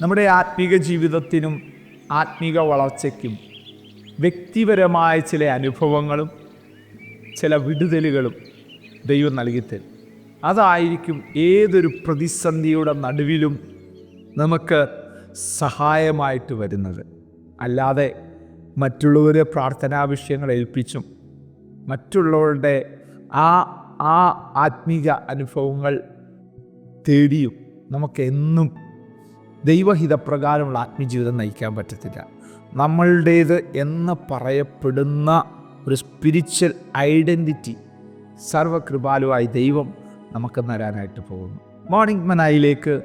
നമ്മുടെ ആത്മീക ജീവിതത്തിനും ആത്മീക വളർച്ചയ്ക്കും വ്യക്തിപരമായ ചില അനുഭവങ്ങളും ചില വിടുതലുകളും ദൈവം നൽകിത്തരും. അതായിരിക്കും ഏതൊരു പ്രതിസന്ധിയുടെ നടുവിലും നമുക്ക് സഹായമായിട്ട് വരുന്നത്. അല്ലാതെ മറ്റുള്ളവരെ പ്രാർത്ഥനാ വിഷയങ്ങൾ ഏൽപ്പിച്ചും മറ്റുള്ളവരുടെ ആ ആ ആത്മീക അനുഭവങ്ങൾ തേടിയും നമുക്ക് എന്നും ദൈവഹിതപ്രകാരമുള്ള ആത്മീയജീവിതം നയിക്കാൻ പറ്റത്തില്ല. നമ്മളുടേത് എന്ന് പറയപ്പെടുന്ന ഒരു സ്പിരിച്വൽ ഐഡന്റിറ്റി സർവകൃപാലുവായി ദൈവം നമുക്ക് തരാനായിട്ട് പോകുന്നു. മോർണിംഗ് മനായിലേക്ക്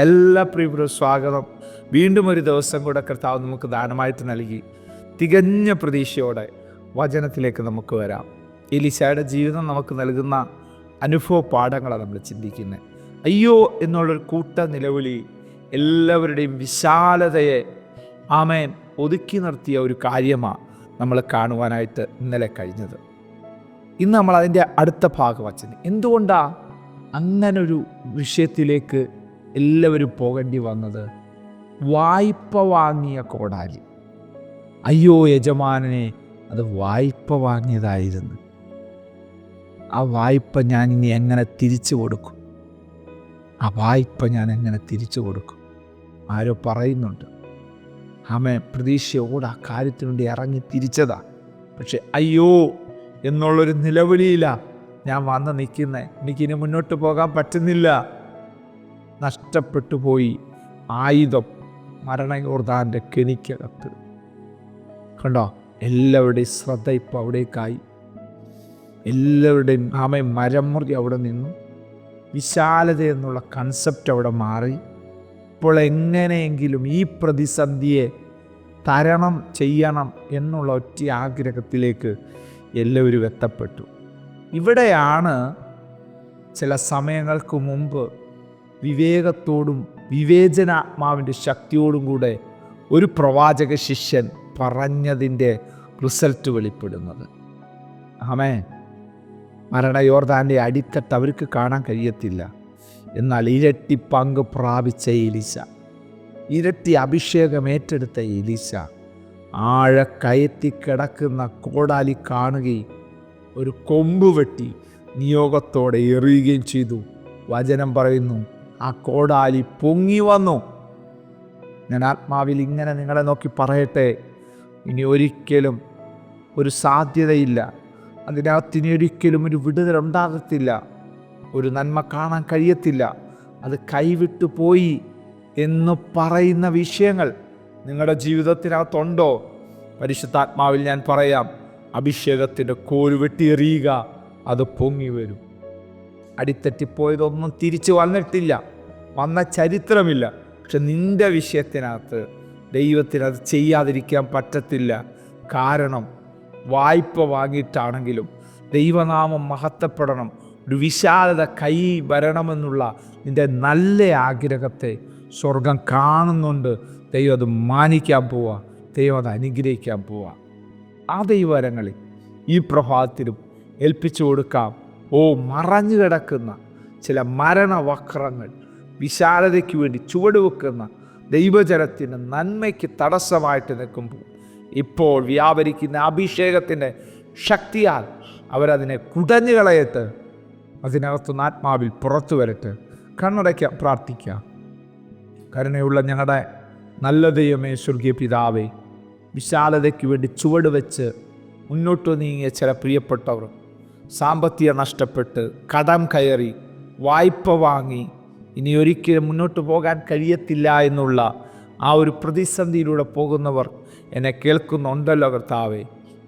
എല്ലാ പ്രിയപ്പെട്ട സ്വാഗതം. വീണ്ടും ഒരു ദിവസം കൂടെ കർത്താവ് നമുക്ക് ദാനമായിട്ട് നൽകി. തികഞ്ഞ പ്രതീക്ഷയോടെ വചനത്തിലേക്ക് നമുക്ക് വരാം. എലിശയുടെ ജീവിതം നമുക്ക് നൽകുന്ന അനുഭവ പാഠങ്ങളാണ് നമ്മൾ ചിന്തിക്കുന്നത്. അയ്യോ എന്നുള്ളൊരു കൂട്ട നിലവിളി എല്ലാവരുടെയും വിശാലതയെ ആമേൻ ഒതുക്കി നിർത്തിയ ഒരു കാര്യമാണ് നമ്മൾ കാണുവാനായിട്ട് ഇന്നലെ കഴിഞ്ഞത്. ഇന്ന് നമ്മൾ അതിന്റെ അടുത്ത ഭാഗം വച്ചത് എന്തുകൊണ്ടാണ് അങ്ങനൊരു വിഷയത്തിലേക്ക് എല്ലാവരും പോകേണ്ടി വന്നത്? വായ്പ വാങ്ങിയ കോടാലി. അയ്യോ യജമാനനെ അത് വായ്പ വാങ്ങിയതായിരുന്നു. ആ വായ്പ ഞാൻ ഇനി എങ്ങനെ തിരിച്ചു കൊടുക്കും? ആ വായ്പ ഞാൻ എങ്ങനെ തിരിച്ചു കൊടുക്കും? ആരോ പറയുന്നുണ്ട്. ആമേ പ്രതീക്ഷയോട് ആ കാര്യത്തിനു വേണ്ടി ഇറങ്ങി തിരിച്ചതാ. പക്ഷെ അയ്യോ എന്നുള്ളൊരു നിലവിളിയില്ല ഞാൻ വന്ന് നിൽക്കുന്നത് എനിക്കിനി മുന്നോട്ട് പോകാൻ പറ്റുന്നില്ല. നഷ്ടപ്പെട്ടു പോയി ആയുധം മരണയോർദാന്റെ കെണിക്കകത്ത്. കണ്ടോ? എല്ലാവരുടെയും ശ്രദ്ധ ഇപ്പോൾ അവിടേക്കായി. എല്ലാവരുടെയും ആമ മരമുറി അവിടെ നിന്നു. വിശാലത എന്നുള്ള കൺസെപ്റ്റ് അവിടെ മാറി. ഇപ്പോൾ എങ്ങനെയെങ്കിലും ഈ പ്രതിസന്ധിയെ തരണം ചെയ്യണം എന്നുള്ള ഒറ്റ ആഗ്രഹത്തിലേക്ക് എല്ലാവരും എത്തപ്പെട്ടു. ഇവിടെയാണ് ചില സമയങ്ങൾക്ക് മുമ്പ് വിവേകത്തോടും വിവേചനാത്മാവിന്റെ ശക്തിയോടും കൂടെ ഒരു പ്രവാചക ശിഷ്യൻ പറഞ്ഞതിന്റെ റിസൾട്ട് വെളിപ്പെടുന്നത്. ആമേ മരണയോർദാന്റെ അടിത്തട്ട് അവർക്ക് കാണാൻ കഴിയത്തില്ല. എന്നാൽ ഇരട്ടി പങ്ക് പ്രാപിച്ച എലീശ ഇരട്ടി അഭിഷേകം ഏറ്റെടുത്ത എലീശ ആഴ കയറ്റി കിടക്കുന്ന കോടാലി കാണുകയും ഒരു കൊമ്പ് വെട്ടി നിയോഗത്തോടെ എറിയുകയും ചെയ്തു. വചനം പറയുന്നു ആ കോടാലി പൊങ്ങി വന്നു. ഞാൻ ആത്മാവിൽ ഇങ്ങനെ നിങ്ങളെ നോക്കി പറയട്ടെ. ഇനി ഒരിക്കലും ഒരു സാധ്യതയില്ല. അതിനകത്ത് ഇനി ഒരിക്കലും ഒരു വിടുതൽ ഉണ്ടാകത്തില്ല. ഒരു നന്മ കാണാൻ കഴിയത്തില്ല. അത് കൈവിട്ടു പോയി എന്ന് പറയുന്ന വിഷയങ്ങൾ നിങ്ങളുടെ ജീവിതത്തിനകത്തുണ്ടോ? പരിശുദ്ധാത്മാവിൽ ഞാൻ പറയാം അഭിഷേകത്തിന്റെ കോൽ വെട്ടിയെറിയുക അത് പൊങ്ങി വരും. അടിത്തട്ടിപ്പോയതൊന്നും തിരിച്ചു വന്നിട്ടില്ല വന്ന ചരിത്രമില്ല. പക്ഷെ നിന്റെ വിഷയത്തിനകത്ത് ദൈവത്തിന് അത് ചെയ്യാതിരിക്കാൻ പറ്റത്തില്ല. കാരണം വായ്പ വാങ്ങിയിട്ടാണെങ്കിലും ദൈവനാമം മഹത്വപ്പെടണം. ഒരു വിശാലത കൈ വരണമെന്നുള്ള നിന്റെ നല്ല ആഗ്രഹത്തെ സ്വർഗം കാണുന്നുണ്ട്. ദൈവം അത് മാനിക്കാൻ പോവുക ദൈവം അത് അനുഗ്രഹിക്കാൻ പോവുക ആ ദൈവരങ്ങളിൽ ഈ പ്രഭാതത്തിലും ഏൽപ്പിച്ചു കൊടുക്കാം. ഓ മറഞ്ഞു കിടക്കുന്ന ചില മരണവക്രങ്ങൾ വിശാലതയ്ക്ക് വേണ്ടി ചുവടുവെക്കുന്ന ദൈവജനത്തിന്റെ നന്മയ്ക്ക് തടസ്സമായിട്ട് നിൽക്കുമ്പോൾ ഇപ്പോൾ വ്യാപരിക്കുന്ന അഭിഷേകത്തിന്റെ ശക്തിയാൽ അവരതിനെ കുടഞ്ഞു കളയട്ട് അതിനകത്തുനിന്ന് ആത്മാവിൽ പുറത്തു വരട്ടെ. കണ്ണടയ്ക്ക പ്രാർത്ഥിക്കാം. കരുണയുള്ള ഞങ്ങളുടെ നല്ല ദൈവമേ സ്വർഗീയ പിതാവേ വിശാലതയ്ക്ക് വേണ്ടി ചുവട് വെച്ച് മുന്നോട്ട് നീങ്ങിയ ചില പ്രിയപ്പെട്ടവർ സാമ്പത്തിക നഷ്ടപ്പെട്ട് കടം കയറി വായ്പ വാങ്ങി ഇനി ഒരിക്കലും മുന്നോട്ട് പോകാൻ കഴിയത്തില്ല എന്നുള്ള ആ ഒരു പ്രതിസന്ധിയിലൂടെ പോകുന്നവർ എന്നെ കേൾക്കുന്നുണ്ടല്ലോ കർത്താവേ.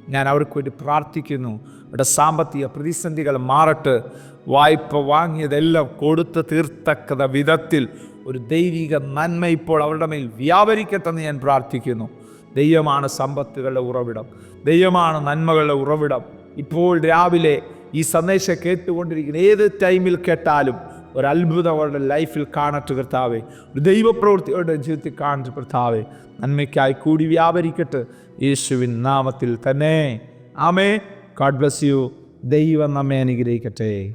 ഞാൻ അവർക്ക് വേണ്ടി പ്രാർത്ഥിക്കുന്നു. ഇവിടെ സാമ്പത്തിക പ്രതിസന്ധികൾ മാറട്ട്. വായ്പ വാങ്ങിയതെല്ലാം കൊടുത്ത് തീർത്തക്കത വിധത്തിൽ ഒരു ദൈവിക നന്മ ഇപ്പോൾ അവരുടെ മേൽ വ്യാപരിക്കട്ടെന്ന് ഞാൻ പ്രാർത്ഥിക്കുന്നു. ദൈവമാണ് സമ്പത്തുകളുടെ ഉറവിടം. ദൈവമാണ് നന്മകളുടെ ഉറവിടം. ഇപ്പോൾ രാവിലെ ഈ സന്ദേശം കേട്ടുകൊണ്ടിരിക്കുന്ന ഏത് ടൈമിൽ കേട്ടാലും ഒരു അത്ഭുതം അവരുടെ ലൈഫിൽ കാണട്ട് കർത്താവേ. ഒരു ദൈവപ്രവൃത്തി അവരുടെ ജീവിതത്തിൽ കാണട്ട് കർത്താവേ. നന്മയ്ക്കായി കൂടി വ്യാപരിക്കട്ടെ. യേശുവിൻ നാമത്തിൽ തന്നെ. ആമേ ഗാഡ് ബ്ലസ് യു ദൈവം നമ്മെ അനുഗ്രഹിക്കട്ടെ.